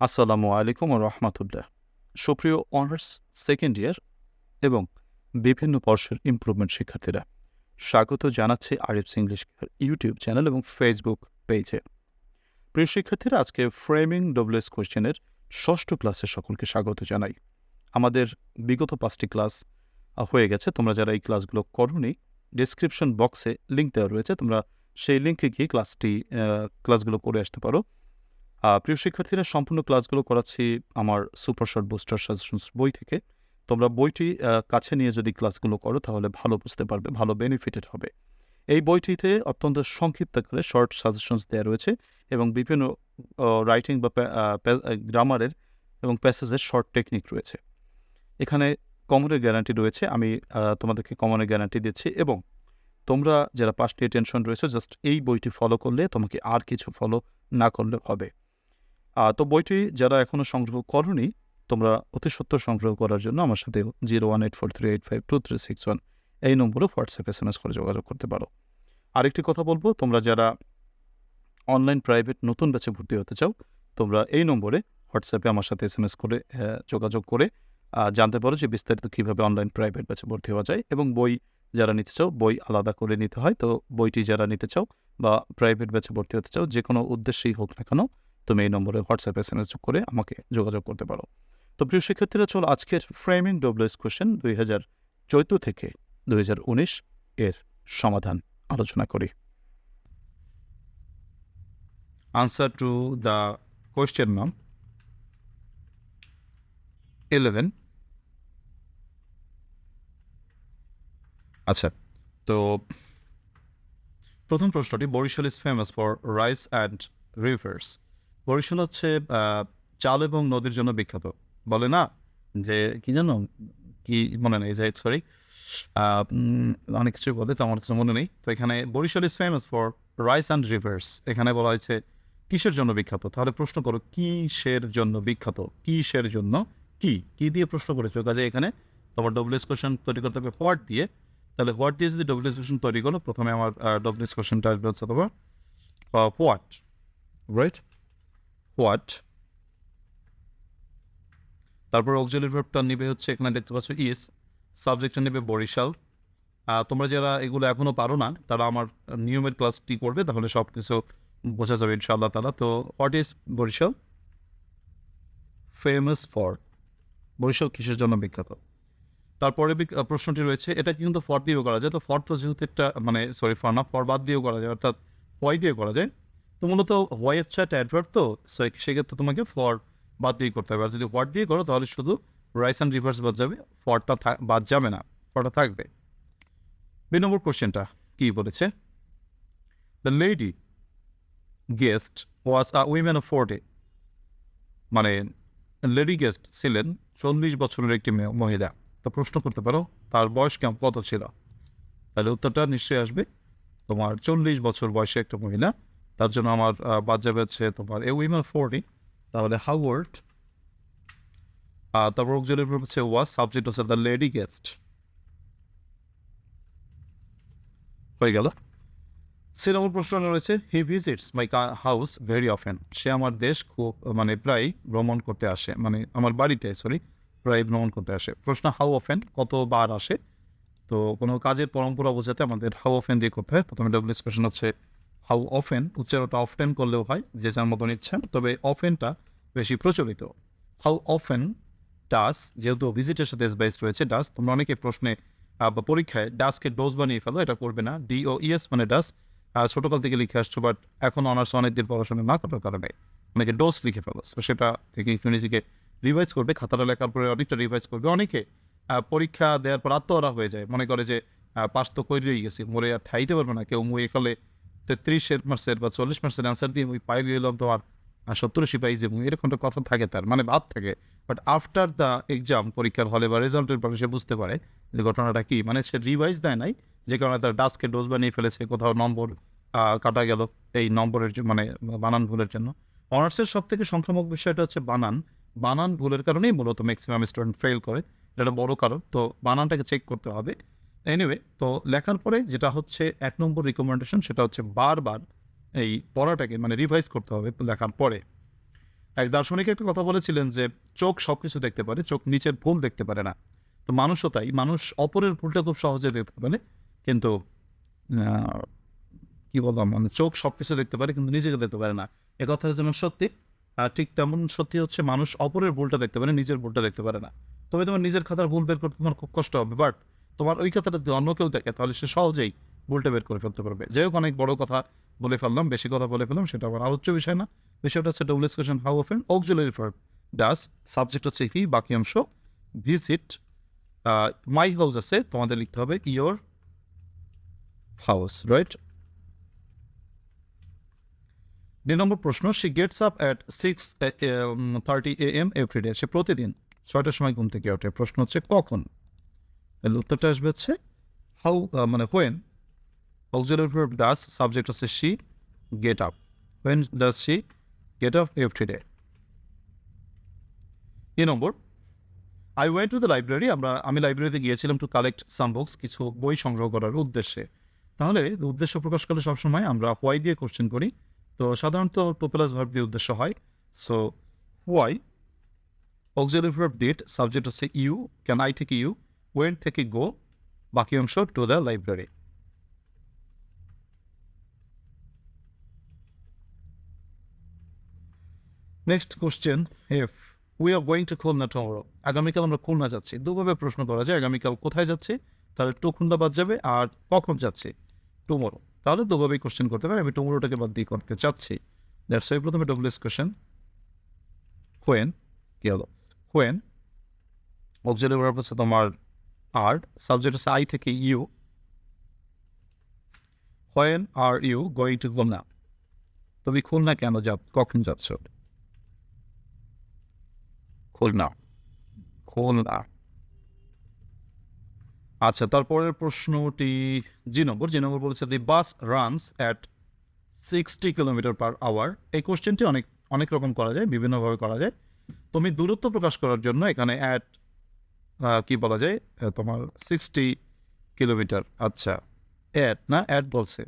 আসসালামু আলাইকুম ও রহমতুল্লাহ। সুপ্রিয় অনার্স, সেকেন্ড ইয়ার এবং বিভিন্ন বর্ষের ইমপ্রুভমেন্ট শিক্ষার্থীরা, স্বাগত জানাচ্ছি আরিফস ইংলিশ ইউটিউব চ্যানেল এবং ফেসবুক পেজে প্রিয় শিক্ষার্থীরা, আজকে ফ্রেমিং ডব্লিউএস কোয়েশ্চেনের ষষ্ঠ ক্লাসে সকলকে স্বাগত জানাই। আমাদের বিগত পাঁচটি ক্লাস হয়ে গেছে, তোমরা যারা এই ক্লাসগুলো করনি ডিসক্রিপশন বক্সে লিঙ্ক দেওয়া রয়েছে, তোমরা সেই লিঙ্কে গিয়ে ক্লাসটি ক্লাসগুলো করে আসতে পারো। প্রিয় শিক্ষার্থীরা, সম্পূর্ণ ক্লাসগুলো করাচ্ছি আমার সুপার শর্ট বুস্টার সাজেশনস বই থেকে। তোমরা বইটি কাছে নিয়ে যদি ক্লাসগুলো করো, তাহলে ভালো বুঝতে পারবে, ভালো বেনিফিটেড হবে। এই বইটিতে অত্যন্ত সংক্ষিপ্ত করে শর্ট সাজেশনস দেওয়া রয়েছে এবং বিভিন্ন রাইটিং বা গ্রামারের এবং প্যাসেজের শর্ট টেকনিক রয়েছে। এখানে কমনের গ্যারান্টি রয়েছে, আমি তোমাদেরকে কমনের গ্যারান্টি দিচ্ছি এবং তোমরা যারা পাস নিয়ে টেনশন রয়েছে জাস্ট এই বইটি ফলো করলে তোমাকে আর কিছু ফলো না করলে হবে। তো বইটি যারা এখনও সংগ্রহ করনি, তোমরা অতি সত্তর সংগ্রহ করার জন্য আমার সাথে zero one eight four three eight five two three six one এই নম্বরে হোয়াটসঅ্যাপ এস এম এস করে যোগাযোগ করতে পারো। আরেকটি কথা বলব, তোমরা যারা অনলাইন, প্রাইভেট নতুন ব্যাচে ভর্তি হতে চাও, তোমরা এই নম্বরে হোয়াটসঅ্যাপে আমার সাথে এস এম এস করে যোগাযোগ করে জানতে পারো যে বিস্তারিত কীভাবে অনলাইন, প্রাইভেট ব্যাচে ভর্তি হওয়া যায় এবং বই যারা নিতে চাও, বই আলাদা করে নিতে হয়। তো বইটি যারা নিতে চাও বা প্রাইভেট ব্যাচে ভর্তি হতে চাও, যে কোনো উদ্দেশ্যেই হোক না কেন তুমি এই নম্বরে হোয়াটসঅ্যাপ এস এম এস করে আমাকে যোগাযোগ করতে পারো। তো প্রিয় শিক্ষার্থীরা, চলো আজকের ফ্রেমিং ডব্লিউএস কোয়েশ্চেন দুই হাজার চৌদ্দ থেকে দুই হাজার উনিশ এর সমাধান আলোচনা করি। আনসার টু দ্য কোয়েশ্চেন নাম ইলেভেন আচ্ছা তো প্রথম প্রশ্নটি, Barishal is famous for rice and rivers Barishal হচ্ছে চাল এবং নদীর জন্য বিখ্যাত। বলে না যে, কি জানো কি মনে নেই, যে সরি অনেক কিছু বলে, তো আমার মনে নেই। তো এখানে Barishal is famous for rice and rivers এখানে বলা হয়েছে, কিসের জন্য বিখ্যাত? তাহলে প্রশ্ন করো, কিসের জন্য বিখ্যাত? কিসের জন্য? কি? কি দিয়ে প্রশ্ন করেছ? কাজে এখানে তোমার ডব্লিউএস কোশ্চেন তৈরি করতে হবে হোয়াট দিয়ে? তাহলে হোয়াট দিয়ে যদি ডব্লিউএস কোশ্চেন তৈরি করো, প্রথমে আমার ডব্লিউএস কোশ্চেনটা আসবে হচ্ছে তোমার হোয়াট রাইট হোয়াট তারপর অক্সিলারি ভার্বটা নেবে হচ্ছে এখানে দেখতে পাচ্ছ ইস সাবজেক্টটা নেবে বরিশাল। তোমরা যারা এগুলো এখনও পারো না, তারা আমার নিয়মের ক্লাসটি করবে, তাহলে সব কিছু বোঝা যাবে ইনশাআল্লাহ তালা তো what is Barishal? Famous for Barishal কিসের জন্য বিখ্যাত? তারপরে প্রশ্নটি রয়েছে, এটা কিন্তু ফর দিয়েও করা যায়। তো ফর তো যেহেতু একটা মানে সরি ফর না ফর বাদ দিয়েও করা যায়, অর্থাৎ হোয়াই দিয়ে করা যায়। তো মূলত হোয়াই হচ্ছে একটা অ্যাডভার্ট তো সেক্ষেত্রে তোমাকে ফর বাদ দিয়ে করতে হবে। আর যদি হোয়াট দিয়ে করো, তাহলে শুধু রাইস অ্যান্ড রিভার্স বাদ যাবে। ফরটা বাদ যাবে না ফরটা থাকবে। দুই নম্বর কোশ্চেনটা কি বলেছে? The lady guest was a women of forty মানে লেডি গেস্ট ছিলেন চল্লিশ বছরের একটি মহিলা। তো প্রশ্ন করতে পারো, তার বয়স কেমন, কত ছিল? তাহলে উত্তরটা নিশ্চয়ই আসবে। তোমার চল্লিশ বছর বয়সে একটা মহিলা। তার জন্য আমার বাদ যাবে হচ্ছে তোমার এ উইমেন ফোর্টি তাহলে হাউ ওয়ার্ড তারপর অক্সিলারি verb হচ্ছে ওয়াজ সাবজেক্ট হচ্ছে দ্য লেডি গেস্ট হয়ে গেল। সে নম্বর প্রশ্ন রয়েছে he visits my house very often সে আমার দেশ খুব মানে প্রায় ভ্রমণ করতে আসে মানে আমার বাড়িতে সরি প্রায় ভ্রমণ করতে আসে। প্রশ্ন হাউ অফেন কতবার আসে? তো কোনো কাজের পরম্পরা বোঝাতে আমাদের হাউ অফেন দিয়ে করতে হয়। প্রথমে ডব্লিউএস কোয়েশন হচ্ছে হাউ অফেন উচ্চারণটা অফটেন করলেও হয়, যে যার মতন ইচ্ছা, তবে অফেনটা বেশি প্রচলিত। হাউ অফেন ডাস যেহেতু ভিজিটের সাথে বেসড রয়েছে ডাস তোমরা অনেকে প্রশ্নে বা পরীক্ষায় ডাসকে ডোজ বানিয়ে ফেলো, এটা করবে না। ডি ও ইএস মানে ডাস ছোটোকাল থেকে লিখে আসছো বাট এখন অনার্স অনেকদিন পড়াশোনা না করার কারণে অনেকে ডোজ লিখে ফেলো। তো সেটা থেকে একটু নিজেকে রিভাইজ করবে, খাতাটা লেখার পরে অনেকটা রিভাইজ করবে। অনেকে পরীক্ষা দেওয়ার পর আত্মহারা হয়ে যায়। মনে করে যে পাস তো করেই গেছি, মরে আর ঠাইতে পারবে না, কেউ মুয়ে ফেলে তেত্রিশের মার্সের বা চল্লিশ মার্সের অ্যান্সার দিয়ে মুই পাই গেলাম তো আর সত্তর পাই যে এরকম একটা কথা থাকে তার মানে ভাব থাকে। বাট আফটার দ্য এক্সাম পরীক্ষার হলে বা রেজাল্টের পরে সে বুঝতে পারে যে ঘটনাটা কি মানে সে রিভাইজ দেয় নাই, যে কারণে তার ডাস্কে ডোজ বানিয়ে ফেলেছে, কোথাও নম্বর কাটা গেল এই নম্বরের মানে বানান ভুলের জন্য। অনার্সের সব থেকে সংক্রামক বিষয়টা হচ্ছে বানান। বানান ভুলের কারণেই মূলত ম্যাক্সিমাম স্টুডেন্ট ফেল করে, এটা বড় কারণ। তো বানানটাকে চেক করতে হবে। এনিওয়ে তো লেখার পরে যেটা হচ্ছে এক নম্বর রিকমেন্ডেশন সেটা হচ্ছে বারবার এই পড়াটাকে মানে রিভাইজ করতে হবে লেখার পরে। এক দার্শনিক একটা কথা বলেছিলেন যে চোখ সব কিছু দেখতে পারে, চোখ নিচের ভুল দেখতে পারে না। তো মানুষও তাই, মানুষ অপরের ভুলটা খুব সহজে দেখতে পারে, কিন্তু কি বললাম মানে চোখ সব কিছু দেখতে পারে, কিন্তু নিজেকে দেখতে পারে না। এ কথাটা যেমন সত্যি ঠিক তেমন সত্যি হচ্ছে মানুষ অপরের ভুলটা দেখতে পারে, নিজের ভুলটা দেখতে পারে না। তবে তোমার নিজের খাতার ভুল বের করতে তোমার খুব কষ্ট হবে বাট তোমার ওই কথাটা যদি অন্য কেউ দেখে, তাহলে সে সহজেই ভুলটা বের করে ফেলতে পারবে। যাই হোক, অনেক বড় কথা বলে ফেললাম, বেশি কথা বলে ফেললাম, সেটা আমার আলোচ্য বিষয় না। বিষয়টা হচ্ছে double question how often auxiliary verb does subject হচ্ছে কি, বাকি অংশ ভিজিট মাই হাউস আছে, তোমাদের লিখতে হবে ইয়োর হাউস রাইট দুই নম্বর প্রশ্ন she gets up at six thirty A M everyday সে প্রতিদিন ছয়টার সময় ঘুম থেকে ওঠে। প্রশ্ন হচ্ছে কখন? এর উত্তরটা আসবে হচ্ছে হাউ মানে when auxiliary verb does subject হচ্ছে she get up when does she get up everyday A number. I went to the library আমরা, আমি লাইব্রেরিতে গিয়েছিলাম টু কালেক্ট সাম বুকস কিছু বই সংগ্রহ করার উদ্দেশ্যে। তাহলে উদ্দেশ্য প্রকাশ করলে সবসময় আমরা হোয়াই দিয়ে কোশ্চেন করি। তো সাধারণত পপুলাস ভার্ব দিয়ে উদ্দেশ্য হয়। So why auxiliary verb did subject হচ্ছে ইউ ক্যান আই থেকে ইউ ওয়েন্ট থেকে গো বাকি অংশ to the library next question if we are going to Khulna tomorrow আগামীকাল আমরা খুলনা যাচ্ছি। দুভাবে প্রশ্ন করা যায়, আগামীকাল কোথায় যাচ্ছি? তাহলে টু খুলনা বাদ যাবে আর কখন যাচ্ছি? টুমোরো তাহলে দুভাবেই কোশ্চেন করতে পারে আমি টুমোরোটাকে বাদ দিয়ে করতে চাচ্ছি। দ্যাটস ওয়াই প্রথমে ডব্লিউএস কোশ্চেন হোয়েন কি হলো হোয়েন অক্সিলারি তোমার আর সাবজেক্ট হচ্ছে আই থেকে you when are you going to Khulna তুমি খুলনা কেন যাব কখন যাচ্ছ? খুলনা। খুলনা। আচ্ছা তারপরের প্রশ্নটি, জি নম্বর জি নম্বর বলেছে the bus runs at sixty kilometre per hour এই কোশ্চেনটি অনেক অনেক রকম করা যায়, বিভিন্নভাবে করা যায়। তুমি দূরত্ব প্রকাশ করার জন্য এখানে অ্যাট কি বলা যায়? তোমার সিক্সটি কিলোমিটার আচ্ছা অ্যাড না অ্যাড বলছে?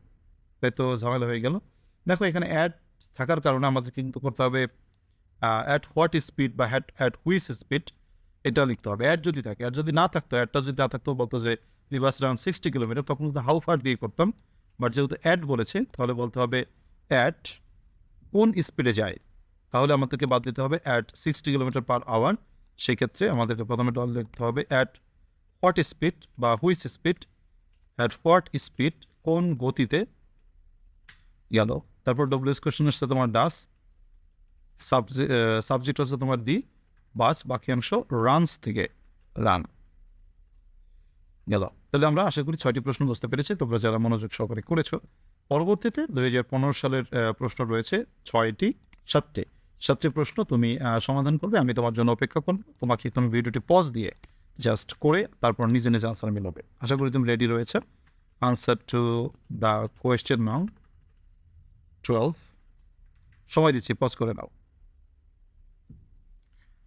তাই তো ঝামেলা হয়ে গেল। দেখো, এখানে অ্যাড থাকার কারণে আমাদের কিন্তু করতে হবে অ্যাট হোয়াট স্পিড বা হ্যাট অ্যাট হুইস স্পিড এটা লিখতে হবে। অ্যাড যদি থাকে আর যদি না থাকতো অ্যাডটা যদি না থাকতো, বলতো যে দিবাস রাউন্ড সিক্সটি কিলোমিটার তখন কিন্তু হাউ ফার দিয়ে করতাম। বাট যেহেতু অ্যাড বলেছে, তাহলে বলতে হবে অ্যাট কোন স্পিডে যায়? তাহলে আমাদেরকে বাদ দিতে হবে at sixty kilometre per hour সেক্ষেত্রে আমাদেরকে প্রথমে ডল লিখতে হবে অ্যাট হোয়াট স্পিড বা হুইস স্পিড অ্যাট হোয়াট স্পিড কোন গতিতে গেল। তারপর ডব্লিউএস কোয়েশন হচ্ছে তোমার ডাস সাবজেক্ট হচ্ছে তোমার দি বাস বাকি অংশ রানস থেকে রান গেল। তাহলে আমরা আশা করি ছয়টি প্রশ্ন বুঝতে পেরেছি। তোমরা যারা মনোযোগ সহকারে করেছ, পরবর্তীতে দুই হাজার পনেরো সালের প্রশ্ন রয়েছে ছয়টি, সাতটি। সাতটি প্রশ্ন তুমি সমাধান করবে, আমি তোমার জন্য অপেক্ষা করব। তোমাকে তুমি ভিডিওটি পজ দিয়ে জাস্ট করে তারপর নিজে নিজে আনসার মিলাবে আশা করি তুমি রেডি রয়েছে। Answer to the question now twelve সময় দিচ্ছি পজ করে নাও।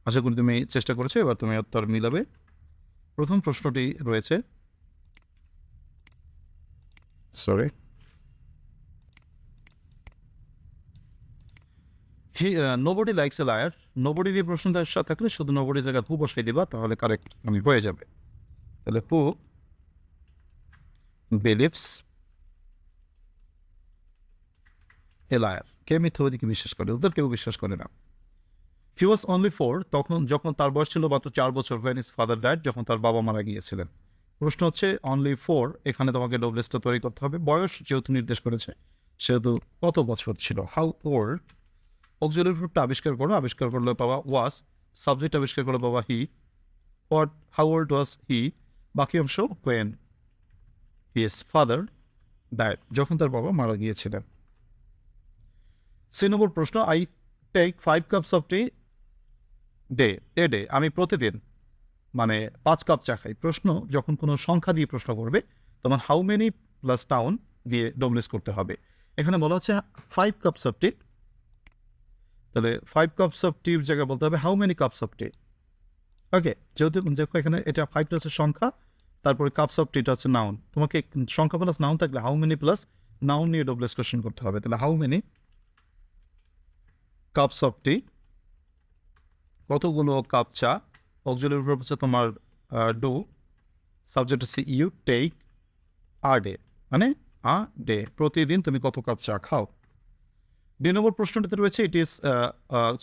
আশা করি তুমি চেষ্টা করেছ, এবার তুমি উত্তর মিলাবে। প্রথম প্রশ্নটি রয়েছে sorry nobody likes a liar nobody দিয়ে প্রশ্নটা থাকলে শুধু নোবডি জায়গায় হু বসিয়ে দিবা, তাহলে কারেক্ট আমি হয়ে যাবে। তাহলে হু বিলিভস এ লায়ার কে মিথ্যাবাদীকে বিশ্বাস করে? ওদের কেউ বিশ্বাস করে না। হি ওয়াজ অনলি ফোর তখন যখন তার বয়স ছিল মাত্র চার বছর ওয়েন ইস ফাদার ডায়েট যখন তার বাবা মারা গিয়েছিলেন। প্রশ্ন হচ্ছে অনলি ফোর এখানে তোমাকে ডবলেসটা তৈরি করতে হবে। বয়স যেহেতু নির্দেশ করেছে, সেহেতু কত বছর ছিল? হাউ ওল্ড অক্সিলারি ভার্বটা আবিষ্কার করো আবিষ্কার করলে পাওয়া ওয়াস সাবজেক্ট আবিষ্কার করলে পাওয়া he what how old was he বাকি অংশ ওয়েন হিজ ফাদার ডায়েট যখন তার বাবা মারা গিয়েছিলেন। সি নম্বর প্রশ্ন I take five cups of tea day a day আমি প্রতিদিন মানে পাঁচ কাপ চা খাই। প্রশ্ন, যখন কোনো সংখ্যা দিয়ে প্রশ্ন করবে, তখন হাউ মেনি প্লাস টাউন দিয়ে ডবলেস করতে হবে। এখানে বলা হচ্ছে ফাইভ কাপস অফ টি তাহলে ফাইভ কাপস অফ টির জায়গায় বলতে হবে how many cups of tea okay যেহেতু দেখো এখানে এটা ফাইভটা হচ্ছে সংখ্যা, তারপরে কাপস অফ টিটা হচ্ছে নাউন তোমাকে সংখ্যা প্লাস নাউন থাকলে হাউ মেনি প্লাস নাউন নিয়ে ডবলেস কোশ্চেন করতে হবে। তাহলে how many cups of tea কতগুলো কাপ চা? অক্সিলারি ভার্ব হচ্ছে তোমার ডু সাবজেক্ট হচ্ছে ইউ টেক আর ডে মানে আ ডে প্রতিদিন তুমি কত কাপ চা খাও? দুই নম্বর প্রশ্নটিতে রয়েছে ইট ইজ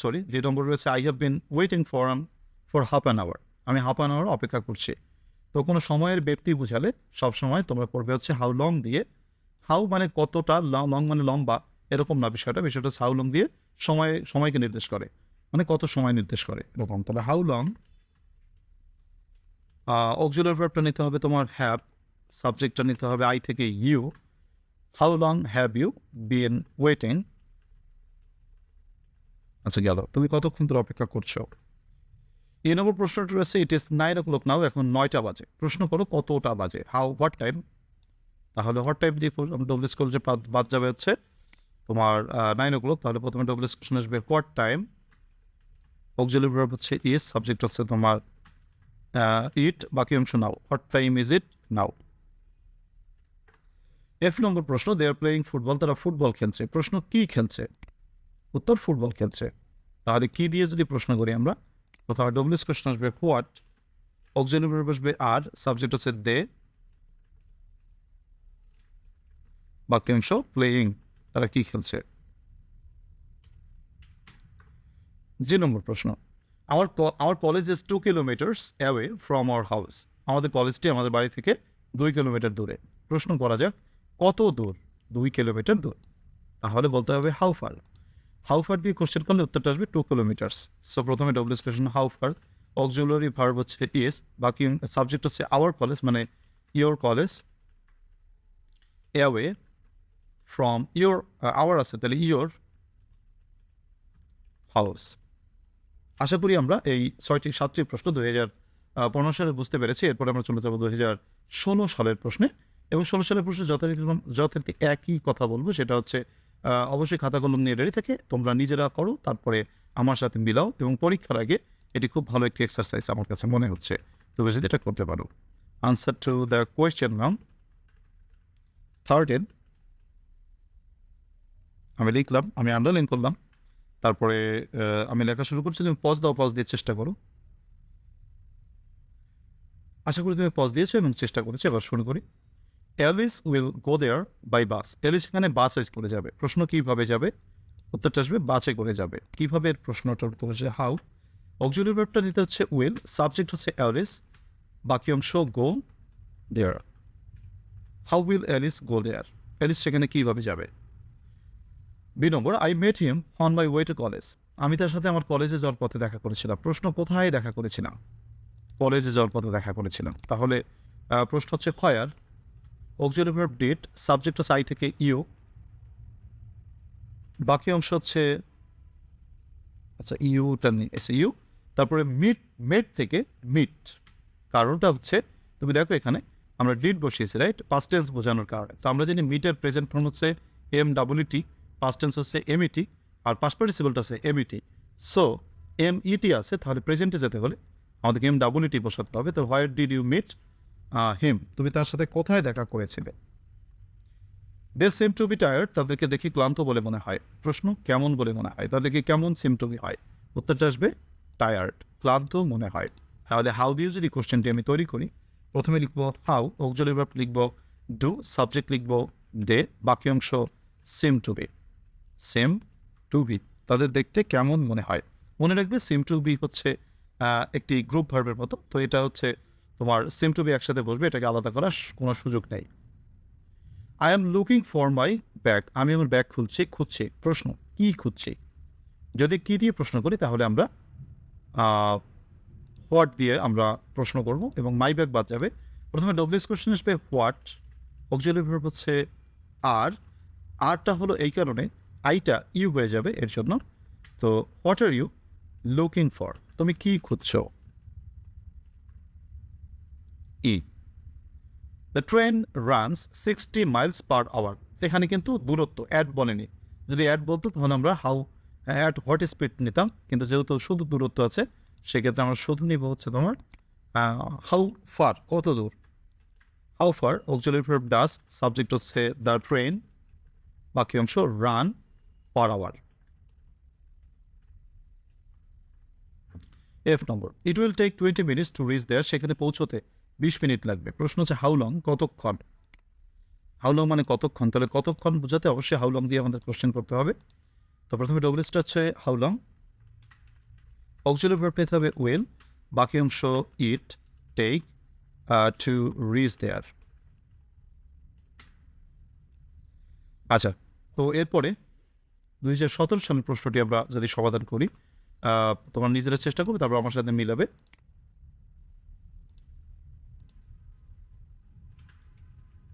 সরি দুই নম্বর রয়েছে I have been waiting for for half an hour আমি হাফ অ্যান আওয়ার অপেক্ষা করছি। তো কোনো সময়ের ব্যক্তি বুঝালে সব সময় তোমরা পড়বে হচ্ছে হাউ লং দিয়ে হাউ মানে কতটা লং মানে লম্বা, এরকম না বিষয়টা বিষয়টা হাউ লং দিয়ে সময়, সময়কে নির্দেশ করে। মানে কত সময় নির্দেশ করে, এরকম। তাহলে হাউ লং অক্সিলারি ভার্বটা নিতে হবে তোমার হ্যাভ সাবজেক্টটা নিতে হবে আই থেকে you how long have you been waiting আচ্ছা গেল। তুমি কতক্ষণ ধরে অপেক্ষা করছ? এই নম্বর প্রশ্নটা রয়েছে ইট ইস নাইন ও ক্লক নাও এখন নয়টা বাজে। প্রশ্ন করো, কতটা বাজে? হাউ হোয়াট টাইম তাহলে হোয়াট টাইম দিয়ে ডবল স্কুল যে বাদ- যাবে হচ্ছে তোমার নাইন ও ক্লক তাহলে প্রথমে ডবল স্কুল আসবে হোয়াট টাইম অক্সিলারি ভার্ব হচ্ছে ইজ সাবজেক্ট হচ্ছে তোমার ইট বাকি অংশ now what time is it now F নম্বর প্রশ্ন দে আর প্লেয়িং ফুটবল তারা ফুটবল খেলছে। প্রশ্ন, কি খেলছে? উত্তর ফুটবল খেলছে। তাহলে কি দিয়ে যদি প্রশ্ন করি আমরা? কোথাও ডব্লিউস কোশ্চেন আসবে, হোয়াট? অক্সিলারি ভার্ব আসবে আর, সাবজেক্ট হচ্ছে দে। বাক্যাংশ প্লেয়িং তারা কি খেলছে? জি নম্বর প্রশ্ন। আমার আমার college is two kilometres away from our house আমাদের কলেজটি আমাদের বাড়ি থেকে দুই কিলোমিটার দূরে। প্রশ্ন করা যাক, কত দূর? দুই কিলোমিটার দূর। তাহলে বলতে হবে হাউ ফার হাউ ফার দিয়ে কোশ্চেন করলে উত্তরটা আসবে টু কিলোমিটার্স সো প্রথমে W question how far auxiliary verb হচ্ছে ইস বাকি সাবজেক্ট হচ্ছে আওয়ার কলেজ মানে your college away from your our আছে, তাহলে ইয়োর হাউস আশা করি আমরা এই ছয়টি, সাতটি প্রশ্ন দু হাজার পনেরো সালে বুঝতে পেরেছি। এরপরে আমরা চলে যাব দু হাজার ষোলো সালের প্রশ্নে। এবং ষোলো সালের প্রশ্নে যথারীতি যথারীতি একই কথা বলব, সেটা হচ্ছে অবশ্যই খাতা কলম নিয়ে রেডি থেকে তোমরা নিজেরা করো, তারপরে আমার সাথে মিলাও এবং পরীক্ষার আগে এটি খুব ভালো একটি এক্সারসাইজ আমার কাছে মনে হচ্ছে। তুমি যদি এটা করতে পারো। আনসার টু দ্য কোয়েশ্চেন নাম এড আমি লিখলাম, আমি আন্ডারলাইন করলাম, তারপরে আমি লেখা শুরু করছি, তুমি পজ দাও পজ দিয়ে চেষ্টা করো। আশা করি তুমি পজ দিয়েছ এবং চেষ্টা করেছ, এবার শুরু করি। Alice will go there by bus Alice এখানে বাসে করে যাবে। প্রশ্ন কীভাবে যাবে? উত্তরটা আসবে বাসে করে যাবে। কীভাবে এর প্রশ্নটার উত্তর হচ্ছে হাউ অক্সিলারি ভার্বটা দিতে হচ্ছে উইল সাবজেক্ট হচ্ছে এলিস বাকি অংশ go there how will Alice go there Alice সেখানে কীভাবে যাবে? B number I met him on my way to college আমি তার সাথে আমার কলেজে যাওয়ার পথে দেখা করেছিলাম। প্রশ্ন কোথায় দেখা করেছিলাম? কলেজে যাওয়ার পথে দেখা করেছিলাম। তাহলে প্রশ্ন হচ্ছে খয়ার অক্সিলারি ভার্ব সাবজেক্ট হচ্ছে আই থেকে ইউ বাকি অংশ হচ্ছে আচ্ছা ইউটা নিয়ে এসে ইউ তারপরে মিট মেট থেকে মিট কারণটা হচ্ছে, তুমি দেখো এখানে, আমরা ডিড বসিয়েছি রাইট পাস্ট টেন্স বোঝানোর কারণে। তো আমরা জানি মিটের প্রেজেন্ট ফর্ম হচ্ছে M W T past tense হচ্ছে এমইটি আর পাস্ট পার্টিসিপলটা আছে এমইটি সো এম ইটি আছে, তাহলে প্রেজেন্টে যেতে হলে আমাদেরকে এম ডাব্লিউটি বসাতে হবে। তো where did you meet him, তুমি তার সাথে কোথায় দেখা করেছিলে? They seem to be tired তাদেরকে দেখি ক্লান্ত বলে মনে হয়। প্রশ্ন, কেমন বলে মনে হয়? তাদেরকে কেমন সিম টু বি হয়? উত্তরটা আসবে টায়ার্ড ক্লান্ত মনে হয়। তাহলে হাউ দিয়ে যদি কোশ্চেনটি আমি তৈরি করি, প্রথমে লিখব হাউ অক্সিলারি ভার্ব লিখব ডু সাবজেক্ট লিখব ডে বাকি অংশ seem to be seem to be তাদের দেখতে কেমন মনে হয়? মনে রাখবে সিম টু বি হচ্ছে একটি গ্রুপ ভার্বের মতো, তো এটা হচ্ছে তোমার সিম টু বি একসাথে বসবে, এটাকে আলাদা করার কোনো সুযোগ নেই। I am looking for my bag আমি আমার ব্যাগ খুলছি, খুঁজছি। প্রশ্ন, কি খুঁজছি? যদি কি দিয়ে প্রশ্ন করি, তাহলে আমরা হোয়াট দিয়ে আমরা প্রশ্ন করব এবং মাই ব্যাগ বাদ যাবে। প্রথমে ডব্লিউএস কোশ্চেন আসবে হোয়াট অক্সিলারি ভার্ব হচ্ছে আর আরটা হলো এই কারণে আইটা ইউ হয়ে যাবে, এর জন্য। তো what are you looking for তুমি কি খুঁজছো? E the train runs sixty miles per hour এখানে কিন্তু দূরত্ব অ্যাড বলেনি। যদি অ্যাড বলতো, তাহলে আমরা হাউ অ্যাট হোয়াট স্পিড নিতাম। কিন্তু যেহেতু শুধু দূরত্ব আছে, সেক্ষেত্রে আমরা শুধু নিব হচ্ছে তোমার হাউ ফার কত দূর? How far auxiliary verb does subject হচ্ছে দ্য ট্রেন বাকি অংশ run per hour F number it will take twenty minutes to reach there সেখানে পৌঁছতে। বিশ মিনিট লাগবে। প্রশ্ন হচ্ছে হাউ লং কতক্ষণ? হাউ লং মানে কতক্ষণ? তাহলে কতক্ষণ বোঝাতে অবশ্যই হাউ লং দিয়ে আমাদের কোশ্চেন করতে হবে। তো প্রথমে ডব্লিউসটা হচ্ছে হাউ লং পেতে হবে উইল বাকি অংশ it take to reach there আচ্ছা তো এরপরে দুই হাজার সতেরো সালের প্রশ্নটি আমরা যদি সমাধান করি তোমার নিজেরা চেষ্টা করবে, তারপর আমার সাথে মিলাবে।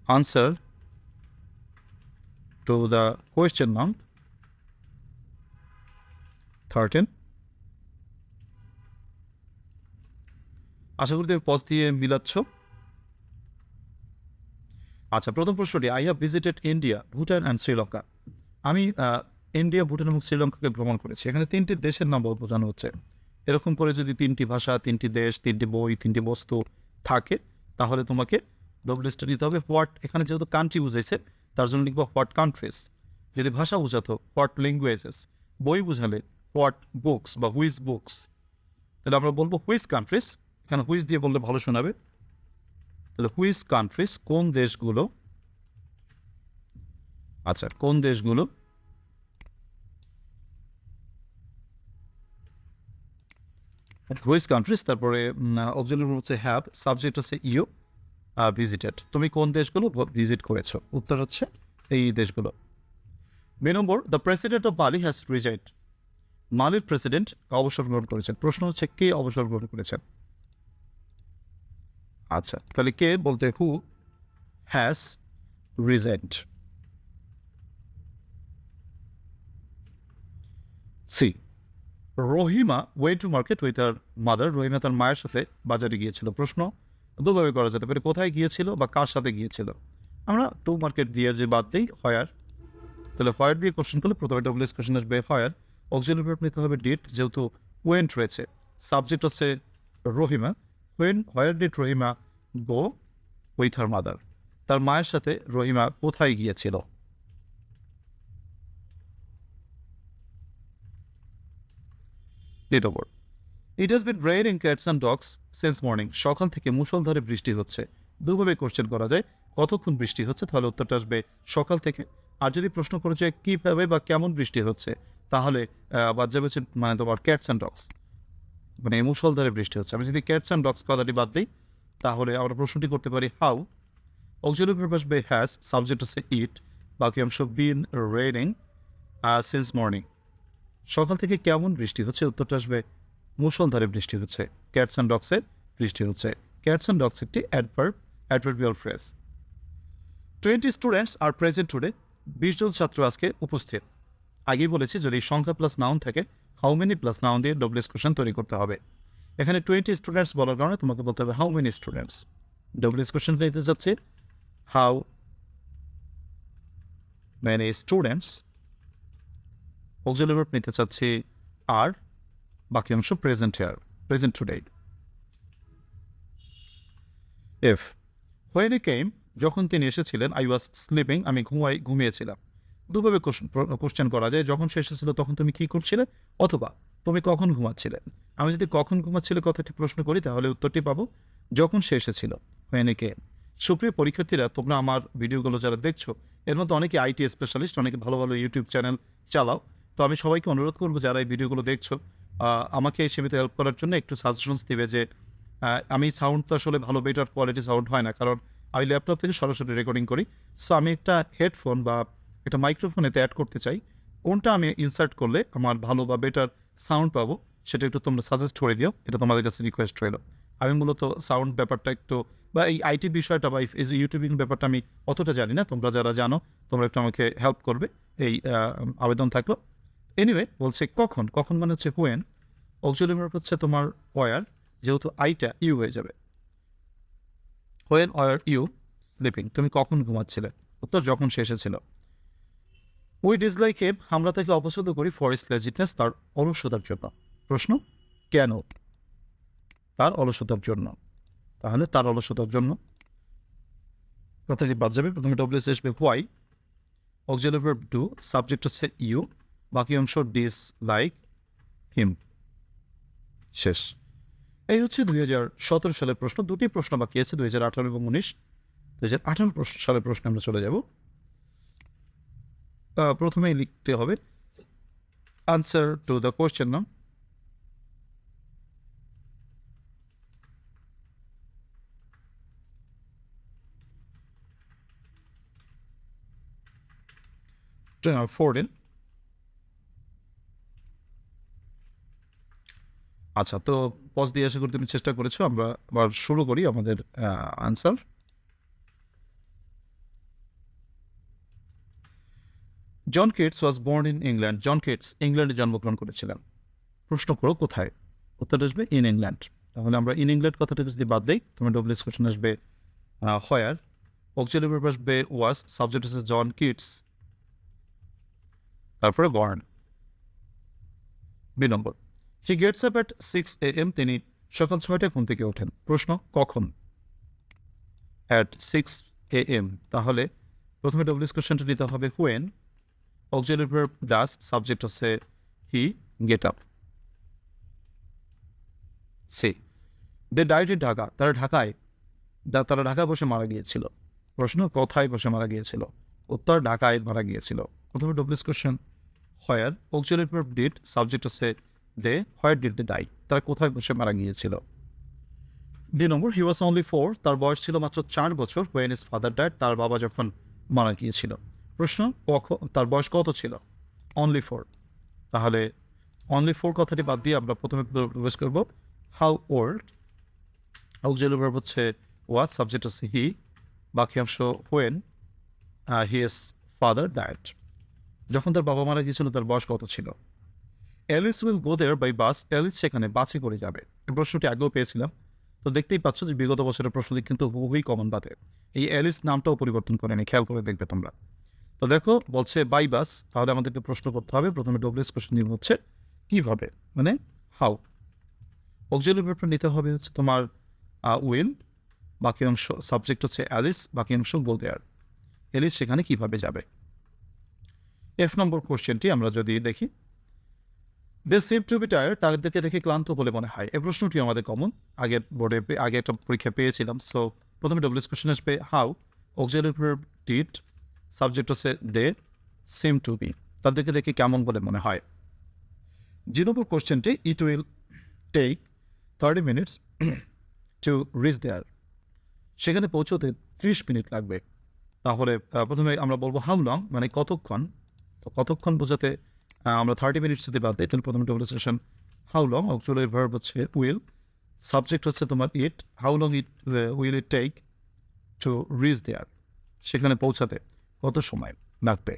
আনসার টু দ্য কোয়েশ্চেন নাম থার্টিন আশা করি তুমি পজ দিয়ে মিলাচ্ছ। আচ্ছা প্রথম প্রশ্নটি I have visited India Bhutan and Sri Lanka আমি ইন্ডিয়া ভুটান এবং শ্রীলঙ্কাকে ভ্রমণ করেছি। এখানে তিনটি দেশের নাম বোঝানো হচ্ছে। এরকম করে যদি তিনটি ভাষা, তিনটি দেশ, তিনটি বই, তিনটি বস্তু থাকে, তাহলে তোমাকে ডব্লিউসটা নিতে হবে। হোয়াট এখানে যেহেতু কান্ট্রি বুঝাইছে, তার জন্য লিখব হোয়াট কান্ট্রিজ যদি ভাষা বুঝাতো হোয়াট ল্যাঙ্গুয়েজেস বই বুঝালে হোয়াট বুকস বা হুইজ বুকস তাহলে আমরা বলব হুইজ কান্ট্রিজ এখানে হুইজ দিয়ে বললে ভালো শোনাবে। তাহলে হুইজ কান্ট্রিজ কোন দেশগুলো আচ্ছা কোন দেশগুলো হুইজ কান্ট্রিজ তারপরে অবজেক্টিভ হচ্ছে হ্যাভ সাবজেক্ট হচ্ছে ইউ ভিজিটেড তুমি কোন দেশগুলো ভিজিট করেছ? উত্তর হচ্ছে এই দেশগুলো। B number the president of Mali has resigned মালির প্রেসিডেন্ট অবসর গ্রহণ করেছেন। প্রশ্ন হচ্ছে, কে অবসর গ্রহণ করেছেন? আচ্ছা তাহলে কে বলতে who has resigned C Rahima way to market with her mother Rahima তার মায়ের সাথে বাজারে গিয়েছিল। প্রশ্ন দুভাবে করা যেতে পারে, কোথায় গিয়েছিল বা কার সাথে গিয়েছিল। আমরা টু মার্কেট দিয়ে যে বাদ দিই হয়ার তাহলে হয়ার দিয়ে কোশ্চেন করলে প্রথমে ডব্লিউএস কোশ্চেন আসবে হয়ার অক্সিলারি ভার্ব নিতে হবে ডিট যেহেতু ওয়েন্ট রয়েছে। সাবজেক্ট হচ্ছে Rahima went where did Rahima go with her mother তার মায়ের সাথে রহিমা কোথায় গিয়েছিল? Date over it has been in cats and dogs since morning সকাল থেকে মুষলধারে বৃষ্টি হচ্ছে। দুভাবে কোশ্চেন করা যায়, কতক্ষণ বৃষ্টি হচ্ছে তাহলে উত্তরটা আসবে সকাল থেকে। আর যদি প্রশ্ন করে যে কীভাবে বা কেমন বৃষ্টি হচ্ছে, তাহলে বাদ যাবে হচ্ছে মানে তোমার ক্যাটস অ্যান্ড ডগস মানে মুষলধারে বৃষ্টি হচ্ছে। আমি যদি ক্যাটস অ্যান্ড ডগস কথাটি বাদ দিই, তাহলে আমরা প্রশ্নটি করতে পারি হাউ অক্সিলারি ভার্ব আসবে হ্যাজ সাবজেক্ট হচ্ছে ইট বাকি অংশ বিন রেইনিং সিন্স মর্নিং সকাল থেকে কেমন বৃষ্টি হচ্ছে উত্তরটা আসবে মুষলধারে বৃষ্টি হচ্ছে। ক্যাটস অ্যান্ড ডগসের বৃষ্টি হচ্ছে। ক্যাটস অ্যান্ড ডগস একটি adverb adverbial phrase twenty students are present today বিশ জন ছাত্র আজকে উপস্থিত। আগেই বলেছি যদি সংখ্যা প্লাস নাউন থাকে হাউ মেনি প্লাস নাউন দিয়ে ডব্লিউএস কোশ্চেন তৈরি করতে হবে। এখানে টোয়েন্টি স্টুডেন্টস বলার কারণে তোমাকে বলতে হবে how many students WH question নিতে যাচ্ছে। How many students auxiliary verb নিতে চাচ্ছি আর বাকি অংশ present here present today F when came যখন তিনি এসেছিলেন আই ওয়াজ স্লিপিং আমি ঘুমাই, ঘুমিয়েছিলাম। দুভাবে কোশ্চেন করা যায়, যখন সে এসেছিল, তখন তুমি কি করছিলে? অথবা, তুমি কখন ঘুমাচ্ছিলে? আমি যদি কখন ঘুমাচ্ছিলে, কথাটি প্রশ্ন করি, তাহলে উত্তরটি পাবো, যখন সে এসেছিল হোয়েন কেম সুপ্রিয় পরীক্ষার্থীরা, তোমরা আমার ভিডিওগুলো যারা দেখছ, এর মধ্যে অনেকে আইটি স্পেশালিস্ট অনেকে ভালো ভালো ইউটিউব চ্যানেল চালাও। তো আমি সবাইকে অনুরোধ করব, যারা এই ভিডিওগুলো দেখছ আমাকে এই সীমিত হেল্প করার জন্য একটু সাজেশনস দিবে যে আমি সাউন্ড তো আসলে ভালো বেটার কোয়ালিটি সাউন্ড হয় না। কারণ আমি ল্যাপটপ থেকে সরাসরি রেকর্ডিং করি। সো আমি একটা হেডফোন বা একটা মাইক্রোফোন এতে অ্যাড করতে চাই। কোনটা আমি ইনসার্ট করলে আমার ভালো বা বেটার সাউন্ড পাবো, সেটা একটু তোমরা সাজেস্ট করে দিও। এটা তোমাদের কাছে রিকোয়েস্ট রইল। আমি মূলত সাউন্ড ব্যাপারটা একটু বা এই আইটি বিষয়টা বা এই যে ইউটিউবিং ব্যাপারটা আমি অতটা জানি না। তোমরা যারা জানো, তোমরা একটু আমাকে হেল্প করবে। এই আবেদন থাকল। এনিওয়ে বলছে কখন? কখন মানে হচ্ছে হোয়েন অক্সিলারি ভার্ব হচ্ছে তোমার ওয়ার যেহেতু আইটা ইউ হয়ে যাবে। হোয়েন ওয়ার ইউ স্লিপিং তুমি কখন ঘুমাচ্ছিলে? উত্তর, যখন সে এসেছিল। উই ডিসলাইক হেম আমরা তাকে অপছন্দ করি ফরেস্ট লেজিটনেস তার অলসতার জন্য। প্রশ্ন, কেন? তার অলসতার জন্য। তাহলে তার অলসতার জন্য। কথাটি বাদ যাবে, প্রথমে ডব্লিউএস আসবে why auxiliary verb do subject হচ্ছে ইউ বাকি অংশ ডিস লাইক হিম শেষ। এই হচ্ছে দুই হাজার সতেরো সালের প্রশ্ন। দুটি প্রশ্ন বাকি আছে, দুই হাজার আঠারো এবং উনিশ। দুই হাজার আঠারো সালের প্রশ্নে আমরা চলে যাব। প্রথমেই লিখতে হবে আনসার টু দ্য কোয়েশ্চেন নাম। ফোরটিন আচ্ছা তো পজ দিয়ে আশা করি তুমি চেষ্টা করেছ। আমরা আবার শুরু করি আমাদের answer John Keats was born in England John Keats ইংল্যান্ডে জন্মগ্রহণ করেছিলেন। প্রশ্ন করো কোথায়? উত্তরটা আসবে ইন ইংল্যান্ড তাহলে আমরা ইন ইংল্যান্ড কথাটা যদি বাদ দিই, তোমার ডব্লিউএস কোশ্চেন আসবে হয়ার অক্সিয়ারি ভার্ব আসবে ওয়াজ সাবজেক্ট হচ্ছে জন কিটস। তারপরে born. B number. He gets up at six A M তিনি সকাল ছয়টায় ঘুম থেকে ওঠেন। প্রশ্ন, কখন? অ্যাট সিক্স এ এম তাহলে প্রথমে ডব্লিউএস কোশ্চেনটা নিতে হবে when auxiliary verb does subject হচ্ছে he get up C they died in Dhaka তারা ঢাকায় তারা ঢাকায় বসে মারা গিয়েছিল। প্রশ্ন, কোথায় বসে মারা গিয়েছিল? উত্তর, ঢাকায় মারা গিয়েছিল। প্রথমে WH question where auxiliary verb subject হচ্ছে they, where did they die? তারা কোথায় বসে মারা গিয়েছিল? দুই নম্বর, হি ওয়াজ অনলি ফোর, তার বয়স ছিল মাত্র চার বছর ওয়েন ইস ফাদার ডাইড তার বাবা যখন মারা গিয়েছিল। প্রশ্ন তার বয়স কত ছিল? Only four. তাহলে অনলি ফোর কথাটি বাদ দিয়ে আমরা প্রথমে প্রবেশ করব। How old? অক্সিলারি হচ্ছে ওয়াজ, সাবজেক্ট হচ্ছে হি। বাকি অংশ when he his father died যখন তার বাবা মারা গিয়েছিল, তার বয়স কত ছিল? Alice will go there by bus, Alice সেখানে বাসে করে যাবে। এই প্রশ্নটি আগেও পেয়েছিলাম। তো দেখতেই পাচ্ছ যে বিগত বছরের প্রশ্নটি কিন্তু খুবই কমন বাদে। এই অ্যালিস নামটাও পরিবর্তন করেনি, খেয়াল করে দেখবে তোমরা। তো দেখো, বলছে বাই বাস, তাহলে আমাদেরকে প্রশ্ন করতে হবে। প্রথমে ডব্লিউএস কোশ্চেন নিয়ে হচ্ছে, কীভাবে? মানে হাউ অক্সিলারি ব্যাপার নিতে হবে হচ্ছে তোমার উইল বাকি অংশ সাবজেক্ট হচ্ছে অ্যালিস, বাকি অংশ গো দেয়ার এলিস সেখানে কীভাবে যাবে? এফ নম্বর কোশ্চেনটি আমরা যদি দেখি they seem to be tired তাদেরকে দেখে ক্লান্ত বলে মনে হয়। এই প্রশ্নটি আমাদের কমন আগের বোর্ডে আগে একটা পরীক্ষা পেয়েছিলাম। সো প্রথমে ডব্লিউএস কোশ্চেন আসবে how auxiliary verb did subject হচ্ছে দে সেম টু বি তাদেরকে দেখে কেমন বলে মনে হয়। জি নম্বর কোশ্চেনটি it will take thirty minutes to reach there সেখানে পৌঁছতে ত্রিশ মিনিট লাগবে। তাহলে প্রথমে আমরা বলব হাউ লং মানে কতক্ষণ? তো কতক্ষণ বোঝাতে আমরা থার্টি মিনিটস যদি বাদ দিই, তাহলে প্রথমে WH question how long actually verb হচ্ছে উইল সাবজেক্ট হচ্ছে তোমার it how long it will it take to reach there সেখানে পৌঁছাতে কত সময় লাগবে?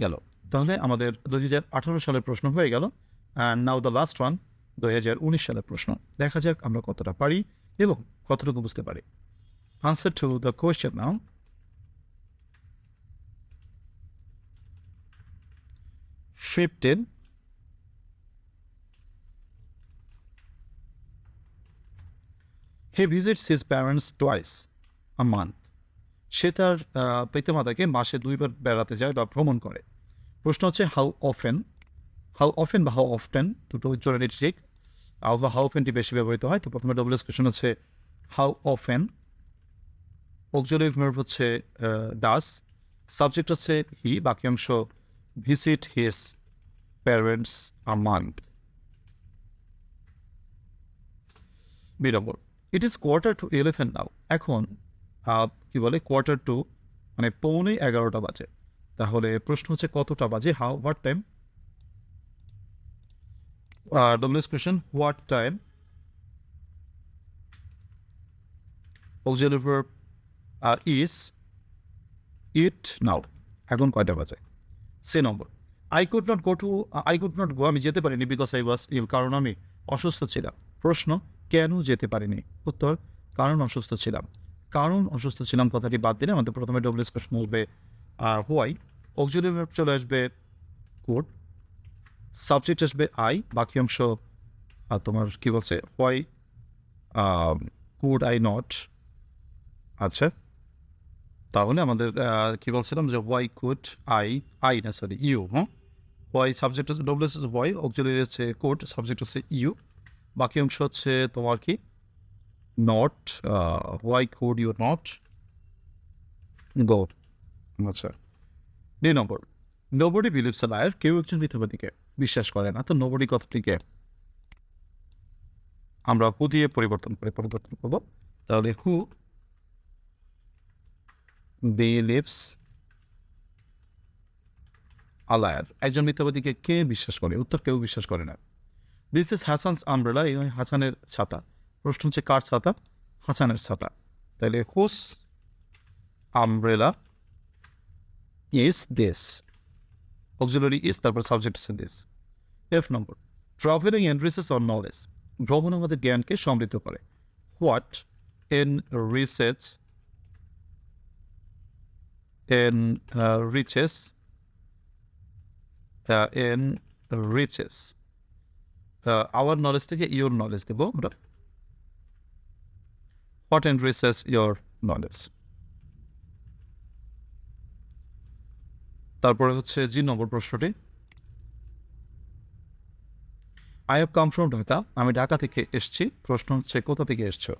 গেল। তাহলে আমাদের দুই হাজার আঠারো সালের প্রশ্ন হয়ে গেল। And now the last one দুই হাজার উনিশ সালের প্রশ্ন। দেখা যাক আমরা কতটা পারি এবং কতটুকু বুঝতে পারি। Answer to the question now fifteen he visits his parents twice a month সে তার পিতামাতাকে মাসে দুইবার বেড়াতে যায় বা ভ্রমণ করে। প্রশ্ন হচ্ছে হাউ অফেন হাউ অফেন বা হাউ অফটেন দুটো উচ্চারণের ঠিক। হাউ বা হাউ অফেনটি বেশি ব্যবহৃত হয়। তো প্রথমে ডবল কোয়েশন হচ্ছে হাউ অফেন অক্সিলারি ভার্ব হচ্ছে ডাস সাবজেক্ট হচ্ছে হি বাকি অংশ visit his parents a month B number it is quarter to eleven now এখন কি বলে কোয়ার্টার টু মানে পৌনে এগারোটা বাজে। তাহলে প্রশ্ন হচ্ছে কতটা বাজে? How what time WH question what time verb is it now এখন কয়টা বাজে? C number. I could not go to I could not go আমি যেতে পারিনি বিকজ আই ওয়াজ ইল কারণ আমি অসুস্থ ছিলাম। প্রশ্ন কেন যেতে পারিনি? উত্তর কারণ অসুস্থ ছিলাম। কারণ অসুস্থ ছিলাম কথাটি বাদ দিলে আমাদের প্রথমে ডব্লিউএস প্রশ্ন আসবে হোয়াই অক্সিলারি ভার্ব চলে আসবে কোড সাবজেক্ট আসবে আই বাকি অংশ আহ, তোমার কি বলছে? হোয়াই কুড আই নট আচ্ছা। তাহলে আমাদের কি বলছিলাম যে ওয়াই কুড আই আই না সরি ইউ হ্যাঁ ওয়াই সাবজেক্ট হচ্ছে ডব্লিউএস হচ্ছে ওয়াই অক্সিলারি হচ্ছে কোড সাবজেক্ট হচ্ছে ইউ বাকি অংশ হচ্ছে তোমার কি? Not why could you not go আচ্ছা দুই নম্বর। নোবডি বিলিভস আ লায়ার কেউ একজন মিথ্যাবাদীকে বিশ্বাস করে না, তো নোবডি কথাটিকে আমরা হু পরিবর্তন করে, পরিবর্তন করব। তাহলে হু বিলিভস আলায়ার একজন মিথ্যাবাদীকে কে বিশ্বাস করে? উত্তর কেউ বিশ্বাস করে না। দিস ইজ হাসানস আমব্রেলা এই হাসানের ছাতা। প্রশ্ন হচ্ছে, কার ছাতা? হাসানের ছাতা। তাহলে whose umbrella is this auxiliary is তারপর সাবজেক্ট হচ্ছে this F number travelling enriches on knowledge ভ্রমণ আমাদের জ্ঞানকে সমৃদ্ধ করে। What enriches enriches enriches our knowledge থেকে ইউর নলেজ দেবো আমরা। এন রিসার্চ ইউর নলেজ তারপরে হচ্ছে জি নম্বর প্রশ্নটি। I have come from Dhaka আমি ঢাকা থেকে এসছি। প্রশ্ন হচ্ছে, কোথা থেকে এসছো?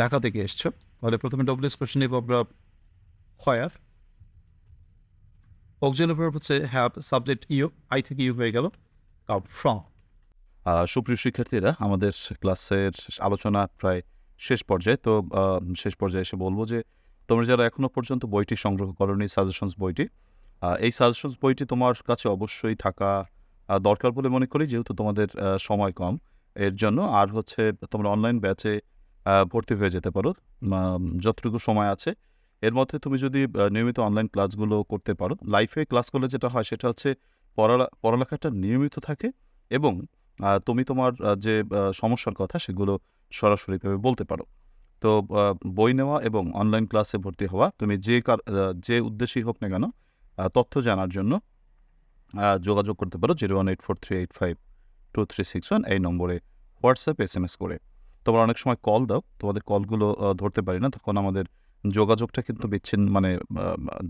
ঢাকা থেকে এসছো। তাহলে প্রথমে ডব্লিউএস কোশ্চেন নেব আমরা। হয়ার অক্সিলারি হচ্ছে হ্যাভ সাবজেক্ট ইউ, আই থেকে ইউ হয়ে গেল। Come from. সুপ্রিয় শিক্ষার্থীরা, আমাদের ক্লাসের আলোচনা প্রায় শেষ পর্যায়ে। তো শেষ পর্যায়ে এসে বলব যে, তোমরা যারা এখনও পর্যন্ত বইটি সংগ্রহ করনি, সাজেশনস বইটি এই সাজেশনস বইটি তোমার কাছে অবশ্যই থাকা দরকার বলে মনে করি, যেহেতু তোমাদের সময় কম। এর জন্য আর হচ্ছে তোমরা অনলাইন ব্যাচে ভর্তি হয়ে যেতে পারো। যতটুকু সময় আছে এর মধ্যে তুমি যদি নিয়মিত অনলাইন ক্লাসগুলো করতে পারো লাইফে ক্লাস করলে যেটা হয় সেটা হচ্ছে পড়া পড়ালেখাটা নিয়মিত থাকে এবং তুমি তোমার যে সমস্যার কথা সেগুলো সরাসরিভাবে বলতে পারো। তো বই নেওয়া এবং অনলাইন ক্লাসে ভর্তি হওয়া, তুমি যে যে উদ্দেশ্যেই হোক না কেন তথ্য জানার জন্য যোগাযোগ করতে পারো zero one eight four three eight five two three six one এই নম্বরে হোয়াটসঅ্যাপ এস এম এস করে। তোমরা অনেক সময় কল দাও, তোমাদের কলগুলো ধরতে পারি না, তখন আমাদের যোগাযোগটা কিন্তু বিচ্ছিন্ন মানে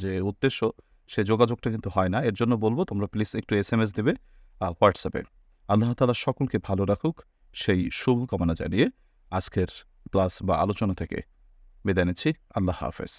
যে উদ্দেশ্য, সে যোগাযোগটা কিন্তু হয় না। এর জন্য বলব, তোমরা প্লিজ একটু এস এম এস দেবে হোয়াটসঅ্যাপে আল্লাহ তালা সকলকে ভালো রাখুক, সেই শুভকামনা জানিয়ে আজকের ক্লাস বা আলোচনা থেকে বিদায় নিচ্ছি। আল্লাহ হাফেজ।